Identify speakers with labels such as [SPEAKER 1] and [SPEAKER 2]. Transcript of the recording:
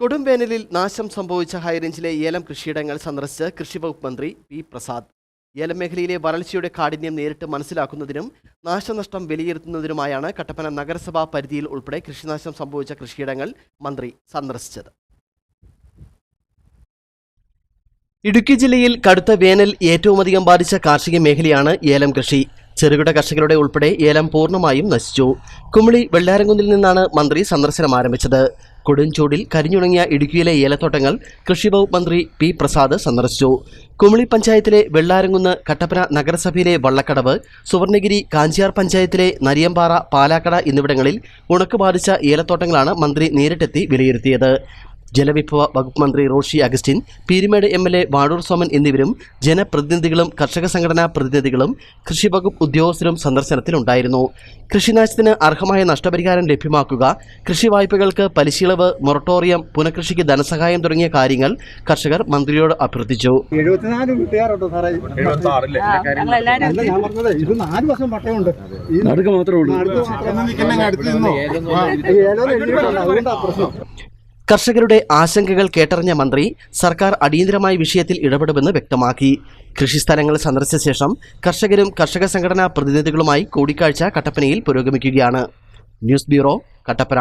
[SPEAKER 1] കൊടുംവേനലിൽ നാശം സംഭവിച്ച ഹൈറേഞ്ചിലെ ഏലം കൃഷിയിടങ്ങൾ സന്ദർശിച്ച് കൃഷിവകുപ്പ് മന്ത്രി പി പ്രസാദ്. ഏലം മേഖലയിലെ വരൾച്ചയുടെ കാഠിന്യം നേരിട്ട് മനസ്സിലാക്കുന്നതിനും നാശനഷ്ടം വിലയിരുത്തുന്നതിനുമായാണ് കട്ടപ്പന നഗരസഭാ പരിധിയിൽ ഉൾപ്പെടെ കൃഷിനാശം സംഭവിച്ച കൃഷിയിടങ്ങൾ മന്ത്രി സന്ദർശിച്ചത്. ഇടുക്കി ജില്ലയിൽ കടുത്ത വേനൽ ഏറ്റവുമധികം ബാധിച്ച കാർഷിക മേഖലയാണ് ഏലം കൃഷി. ചെറുകിട കർഷകരുടെ ഉൾപ്പെടെ ഏലം പൂർണമായും നശിച്ചു. കുമിളി വെള്ളാരംകുന്നിൽ നിന്നാണ് മന്ത്രി സന്ദർശനം ആരംഭിച്ചത്. കൊടുംചൂടിൽ കരിഞ്ഞുണങ്ങിയ ഇടുക്കിയിലെ ഏലത്തോട്ടങ്ങൾ കൃഷിവകുപ്പ് മന്ത്രി പി പ്രസാദ് സന്ദർശിച്ചു. കുമിളി പഞ്ചായത്തിലെ വെള്ളാരംകുന്ന് കട്ടപ്പന നഗരസഭയിലെ വള്ളക്കടവ് സുവർണഗിരി കാഞ്ചിയാർ പഞ്ചായത്തിലെ നരിയമ്പാറ പാലാക്കട എന്നിവിടങ്ങളിൽ ഉണക്ക് ബാധിച്ച ഏലത്തോട്ടങ്ങളാണ് മന്ത്രി നേരിട്ടെത്തി വിലയിരുത്തിയത്. ജലവിഭവ വകുപ്പ് മന്ത്രി Roshy Augustine Peermade M L A Vazhoor Soman എന്നിവരും ജനപ്രതിനിധികളും കർഷക സംഘടനാ പ്രതിനിധികളും കൃഷി വകുപ്പ് ഉദ്യോഗസ്ഥരും സന്ദർശനത്തിലുണ്ടായിരുന്നു. കൃഷിനാശത്തിന് അർഹമായ നഷ്ടപരിഹാരം ലഭ്യമാക്കുക കൃഷി വായ്പകൾക്ക് പലിശീളവ് മൊറട്ടോറിയം പുനഃകൃഷിക്ക് ധനസഹായം തുടങ്ങിയ കാര്യങ്ങൾ കർഷകർ മന്ത്രിയോട് അഭ്യർത്ഥിച്ചു. കർഷകരുടെ ആശങ്കകൾ കേട്ടറിഞ്ഞ മന്ത്രി സർക്കാർ അടിയന്തരമായി വിഷയത്തിൽ ഇടപെടുമെന്ന് വ്യക്തമാക്കി. കൃഷിസ്ഥലങ്ങൾ സന്ദർശിച്ച ശേഷം കർഷകരും കർഷക സംഘടനാ പ്രതിനിധികളുമായി കൂടിക്കാഴ്ച കട്ടപ്പനയിൽ പുരോഗമിക്കുകയാണ്. News bureau Kattappana.